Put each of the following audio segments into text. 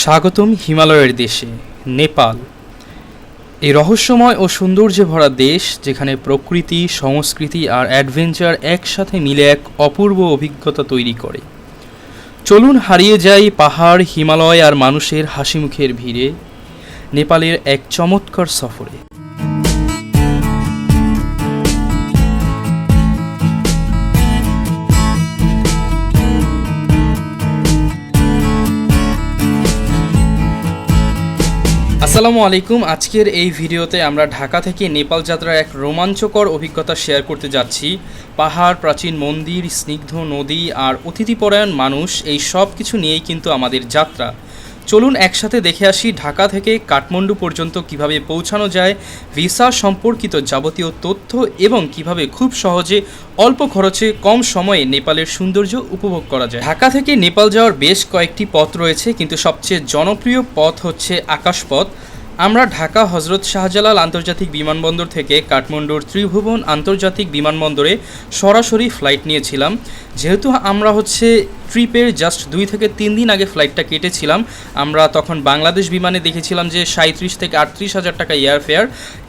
স্বাগতম হিমালয়ের দেশে, নেপাল। এই রহস্যময় ও সৌন্দর্যে ভরা দেশ, যেখানে প্রকৃতি, সংস্কৃতি আর অ্যাডভেঞ্চার একসাথে মিলে এক অপূর্ব অভিজ্ঞতা তৈরি করে। চলুন হারিয়ে যাই পাহাড়, হিমালয় আর মানুষের হাসিমুখের ভিড়ে, নেপালের এক চমৎকার সফরে। আসসালামু আলাইকুম। আজকের এই ভিডিওতে আমরা ঢাকা থেকে নেপাল যাত্রার এক রোমাঞ্চকর অভিজ্ঞতা শেয়ার করতে যাচ্ছি। পাহাড়, প্রাচীন মন্দির, স্নিগ্ধ নদী আর অতিথিপরায়ণ মানুষ, এই সব কিছু নিয়েই কিন্তু আমাদের যাত্রা। চলুন একসাথে দেখে আসি ঢাকা থেকে কাঠমান্ডু পর্যন্ত কীভাবে পৌঁছানো যায়, ভিসা সম্পর্কিত যাবতীয় তথ্য এবং কীভাবে খুব সহজে অল্প খরচে কম সময়ে নেপালের সৌন্দর্য উপভোগ করা যায়। ঢাকা থেকে নেপাল যাওয়ার বেশ কয়েকটি পথ রয়েছে, কিন্তু সবচেয়ে জনপ্রিয় পথ হচ্ছে আকাশপথ। আমরা ঢাকা হজরত শাহজালাল আন্তর্জাতিক বিমানবন্দর থেকে কাঠমান্ডুর ত্রিভুবন আন্তর্জাতিক বিমানবন্দরে সরাসরি ফ্লাইট নিয়েছিলাম। যেহেতু আমরা হচ্ছে ট্রিপের জাস্ট দুই থেকে তিন দিন আগে ফ্লাইটটা কেটেছিলাম। আমরা তখন বাংলাদেশ বিমানে দেখেছিলাম যে সাঁত্রিশ থেকে আটত্রিশ হাজার টাকা এয়ার ফেয়ার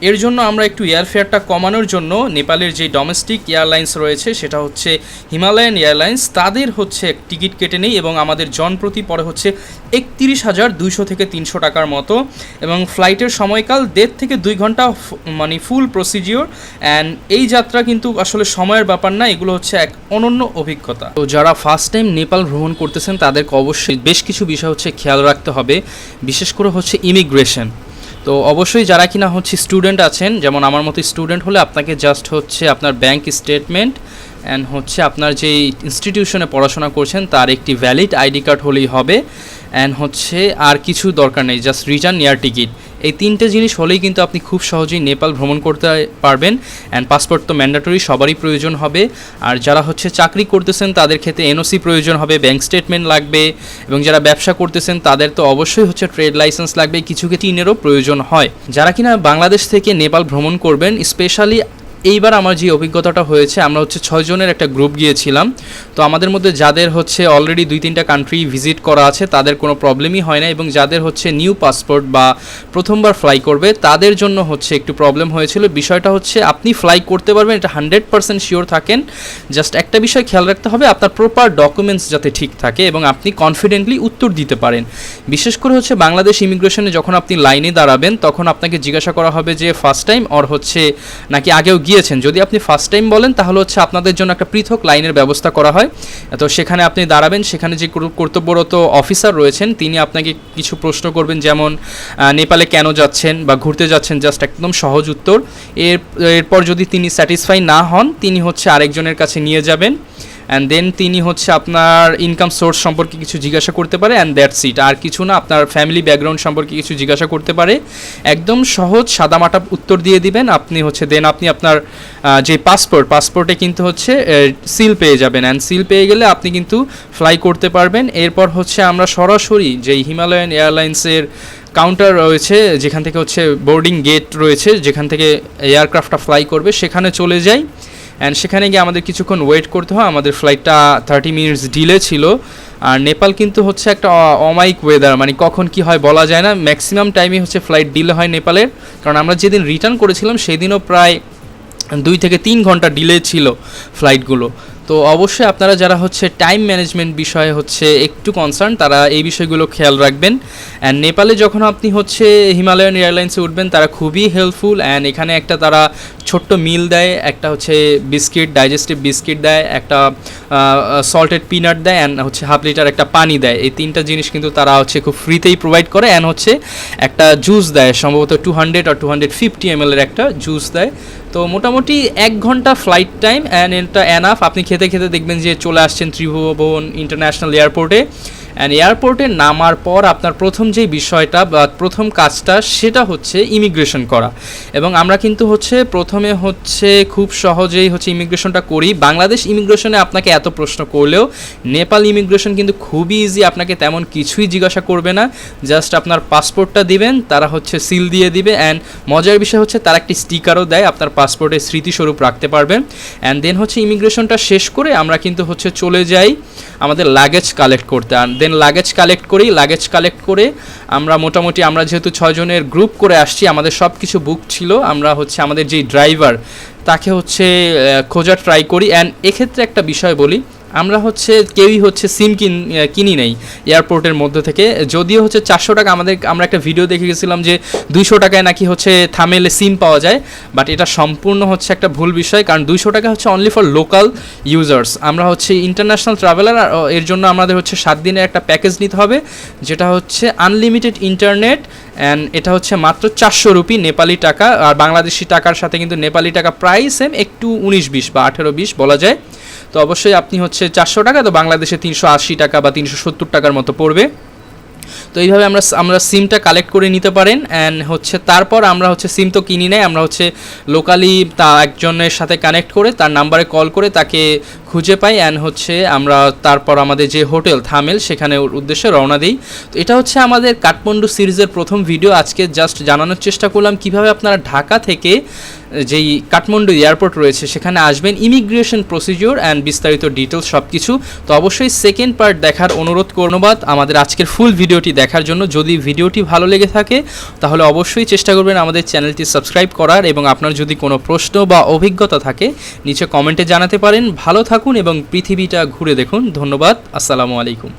এর জন্য আমরা একটু এয়ার ফেয়ারটা কমানোর জন্য নেপালের যে ডোমেস্টিক এয়ারলাইন্স রয়েছে সেটা হচ্ছে হিমালয়ান এয়ারলাইন্স। তাদের হচ্ছে টিকিট কেটে নেই এবং আমাদের জনপ্রতি পরে হচ্ছে একত্রিশ হাজার দুইশো থেকে তিনশো টাকার মতো। এবং ফ্লাইটের সময়কাল দেড় থেকে দুই ঘণ্টা মানে ফুল প্রসিজিওর। অ্যান্ড এই যাত্রা কিন্তু আসলে সময়ের ব্যাপার না, এগুলো হচ্ছে এক অনন্য অভিজ্ঞতা। তো যারা ফার্স্ট টাইম নেপাল ভ্রমণ করতেছেন, তাদেরকে অবশ্যই বেশ কিছু বিষয় হচ্ছে খেয়াল রাখতে হবে, বিশেষ করে হচ্ছে ইমিগ্রেশন তো অবশ্যই যারা কিনা হচ্ছে স্টুডেন্ট আছেন, যেমন আমার মতো স্টুডেন্ট হলে আপনাকে জাস্ট হচ্ছে আপনার ব্যাংক স্টেটমেন্ট অ্যান্ড হচ্ছে আপনার যেই ইনস্টিটিউশনে পড়াশোনা করছেন, তার একটি ভ্যালিড আইডি কার্ড হলেই হবে। অ্যান্ড হচ্ছে আর কিছু দরকার নেই জাস্ট রিটার্ন এয়ার টিকিট এই তিনটে জিনিস হলেই কিন্তু আপনি খুব সহজেই নেপাল ভ্রমণ করতে পারবেন। অ্যান্ড পাসপোর্ট তো ম্যান্ডাটরি সবারই প্রয়োজন হবে। আর যারা হচ্ছে চাকরি করতেছেন, তাদের ক্ষেত্রে এনওসি প্রয়োজন হবে ব্যাংক স্টেটমেন্ট লাগবে। এবং যারা ব্যবসা করতেছেন, তাদের তো অবশ্যই হচ্ছে ট্রেড লাইসেন্স লাগবে। কিছু কিছু ইনেরও প্রয়োজন হয়। যারা কিনা বাংলাদেশ থেকে নেপাল ভ্রমণ করবেন স্পেশালি এইবার আমার যে অভিজ্ঞতাটা হয়েছে, আমরা হচ্ছে ছয়জনের একটা গ্রুপ গিয়েছিলাম। তো আমাদের মধ্যে যাদের হচ্ছে অলরেডি দুই তিনটা কান্ট্রি ভিজিট করা আছে, তাদের কোনো প্রবলেমই হয় না এবং যাদের হচ্ছে নিউ পাসপোর্ট বা প্রথমবার ফ্লাই করবে, তাদের জন্য হচ্ছে একটু প্রবলেম হয়েছিল। বিষয়টা হচ্ছে আপনি ফ্লাই করতে পারবেন, এটা হান্ড্রেড পার্সেন্ট শিওর থাকেন। জাস্ট একটা বিষয় খেয়াল রাখতে হবে, আপনার প্রপার ডকুমেন্টস যাতে ঠিক থাকে এবং আপনি কনফিডেন্টলি উত্তর দিতে পারেন। বিশেষ করে হচ্ছে বাংলাদেশ ইমিগ্রেশনে যখন আপনি লাইনে দাঁড়াবেন, তখন আপনাকে জিজ্ঞাসা করা হবে যে ফার্স্ট টাইম অর হচ্ছে নাকি আগেও গিয়েছেন। যদি আপনি ফার্স্ট টাইম বলেন, তাহলে হচ্ছে আপনাদের জন্য একটা পৃথক লাইনের ব্যবস্থা করা হয়। তো সেখানে আপনি দাঁড়াবেন, সেখানে যে কর্তব্যরত অফিসার রয়েছেন, তিনি আপনাকে কিছু প্রশ্ন করবেন, যেমন নেপালে কেন যাচ্ছেন বা ঘুরতে যাচ্ছেন জাস্ট একদম সহজ উত্তর। এর এরপর যদি তিনি স্যাটিসফাই না হন, তিনি হচ্ছে আরেকজনের কাছে নিয়ে যাবেন। অ্যান্ড দেন তিনি হচ্ছে আপনার ইনকাম সোর্স সম্পর্কে কিছু জিজ্ঞাসা করতে পারে অ্যান্ড দ্যাটস ইট আর কিছু না, আপনার ফ্যামিলি ব্যাকগ্রাউন্ড সম্পর্কে কিছু জিজ্ঞাসা করতে পারে। একদম সহজ, সাদামাটা উত্তর দিয়ে দিবেন। আপনি হচ্ছে দেন আপনি আপনার যে পাসপোর্ট পাসপোর্টে কিন্তু হচ্ছে সিল পেয়ে যাবেন। অ্যান্ড সিল পেয়ে গেলে আপনি কিন্তু ফ্লাই করতে পারবেন। এরপর হচ্ছে আমরা সরাসরি যেই হিমালয়ান এয়ারলাইন্সের কাউন্টার রয়েছে, যেখান থেকে হচ্ছে বোর্ডিং গেট রয়েছে, যেখান থেকে এয়ারক্রাফটটা ফ্লাই করবে, সেখানে চলে যাই। অ্যান্ড সেখানে গিয়ে আমাদের কিছুক্ষণ ওয়েট করতে হয়। আমাদের ফ্লাইটটা থার্টি মিনিটস ডিলে ছিল। আর নেপাল কিন্তু হচ্ছে একটা অমাইক ওয়েদার মানে কখন কি হয় বলা যায় না। ম্যাক্সিমাম টাইমে হচ্ছে ফ্লাইট ডিলে হয় নেপালের। কারণ আমরা যেদিন রিটার্ন করেছিলাম, সেদিনও প্রায় দুই থেকে তিন ঘণ্টা ডিলে ছিল ফ্লাইটগুলো তো অবশ্যই আপনারা যারা হচ্ছে টাইম ম্যানেজমেন্ট বিষয়ে হচ্ছে একটু কনসার্ন তারা এই বিষয়গুলো খেয়াল রাখবেন। অ্যান্ড নেপালে যখন আপনি হচ্ছে হিমালয়ান এয়ারলাইন্সে উঠবেন, তারা খুবই হেল্পফুল অ্যান্ড এখানে একটা তারা ছোট্ট মিল দেয়, একটা হচ্ছে বিস্কিট ডাইজেস্টিভ বিস্কিট দেয়, একটা সল্টেড পিনাট দেয় অ্যান্ড হচ্ছে হাফ লিটার একটা পানি দেয়। এই তিনটা জিনিস কিন্তু তারা হচ্ছে খুব ফ্রিতেই প্রোভাইড করে অ্যান্ড হচ্ছে একটা জুস দেয়, সম্ভবত টু হান্ড্রেড আর টু হান্ড্রেড ফিফটি এম একটা জুস দেয়। তো মোটামুটি এক ঘণ্টা ফ্লাইট টাইম অ্যান্ড এটা অ্যানাফ আপনি খেতে খেতে দেখবেন যে চলে আসছেন ত্রিভুবন ইন্টারন্যাশনাল এয়ারপোর্টে অ্যান্ড এয়ারপোর্টে নামার পর আপনার প্রথম যে বিষয়টা বা প্রথম কাজটা সেটা হচ্ছে ইমিগ্রেশন করা। এবং আমরা কিন্তু হচ্ছে প্রথমে হচ্ছে খুব সহজেই হচ্ছে ইমিগ্রেশনটা করি। বাংলাদেশ ইমিগ্রেশনে আপনাকে এত প্রশ্ন করলেও নেপাল ইমিগ্রেশন কিন্তু খুবই ইজি আপনাকে তেমন কিছুই জিজ্ঞাসা করবে না। জাস্ট আপনার পাসপোর্টটা দিবেন, তারা হচ্ছে সিল দিয়ে দিবে অ্যান্ড মজার বিষয় হচ্ছে তারা একটি স্টিকারও দেয়, আপনার পাসপোর্টে স্মৃতিস্বরূপ রাখতে পারবেন। অ্যান্ড দেন হচ্ছে ইমিগ্রেশনটা শেষ করে আমরা কিন্তু হচ্ছে চলে যাই। আমাদের লাগেজ কালেক্ট করতে। আর দেন লাগেজ কালেক্ট করি লাগেজ কালেক্ট করে আমরা মোটামুটি আমরা যেহেতু ছয়জনের গ্রুপ করে আসছি, আমাদের সব কিছু বুক ছিল, আমরা হচ্ছে আমাদের যেই ড্রাইভার তাকে হচ্ছে খোঁজা খোঁজার ট্রাই করি। অ্যান্ড এক্ষেত্রে একটা বিষয় বলি আমরা হচ্ছে কেউই হচ্ছে সিম কিন কিনি নেই এয়ারপোর্টের মধ্যে থেকে। যদিও হচ্ছে চারশো টাকা আমাদের আমরা একটা ভিডিও দেখে গেছিলাম যে দুইশো টাকায় নাকি হচ্ছে থামেলে সিম পাওয়া যায় বাট এটা সম্পূর্ণ হচ্ছে একটা ভুল বিষয়, কারণ দুইশো টাকা হচ্ছে অনলি ফর লোকাল ইউজার্স আমরা হচ্ছে ইন্টারন্যাশনাল ট্রাভেলার এর জন্য আমাদের হচ্ছে সাত দিনের একটা প্যাকেজ নিতে হবে, যেটা হচ্ছে আনলিমিটেড ইন্টারনেট অ্যান্ড এটা হচ্ছে মাত্র চারশো রুপি নেপালি টাকা, আর বাংলাদেশি টাকার সাথে কিন্তু নেপালি টাকা প্রায় সেম একটু উনিশ বিশ বা আঠেরো বিশ বলা যায়। তো অবশ্যই আপনি হচ্ছে চারশো টাকা, তো বাংলাদেশে তিনশো আশি টাকা বা তিনশো সত্তর টাকার মতো পড়বে। তো এইভাবে আমরা আমরা সিমটা কালেক্ট করে নিতে পারেন অ্যান্ড হচ্ছে তারপর আমরা হচ্ছে সিম তো কিনি নাই, আমরা হচ্ছে লোকালি তা একজনের সাথে কানেক্ট করে তার নাম্বারে কল করে তাকে খুঁজে পাই অ্যান্ড হচ্ছে আমরা তারপর আমাদের যে হোটেল থামেল সেখানে উদ্দেশ্যে রওনা দিই। তো এটা হচ্ছে আমাদের কাঠমান্ডু সিরিজের প্রথম ভিডিও আজকে জাস্ট জানানোর চেষ্টা করলাম কীভাবে আপনারা ঢাকা থেকে যেই কাঠমান্ডু এয়ারপোর্ট রয়েছে সেখানে আসবেন ইমিগ্রেশন প্রসিজিওর অ্যান্ড বিস্তারিত ডিটেলস সব কিছু তো অবশ্যই সেকেন্ড পার্ট দেখার অনুরোধ করণবাদ আমাদের আজকের ফুল ভিডিওটি দেখার জন্য যদি ভিডিওটি ভালো লেগে থাকে, তাহলে অবশ্যই চেষ্টা করবেন আমাদের চ্যানেলটি সাবস্ক্রাইব করার এবং আপনার যদি কোনো প্রশ্ন বা অভিজ্ঞতা থাকে, নিচে কমেন্টে জানাতে পারেন। ভালো থাকুন এবং পৃথিবীটা ঘুরে দেখুন। ধন্যবাদ। আসসালামু আলাইকুম।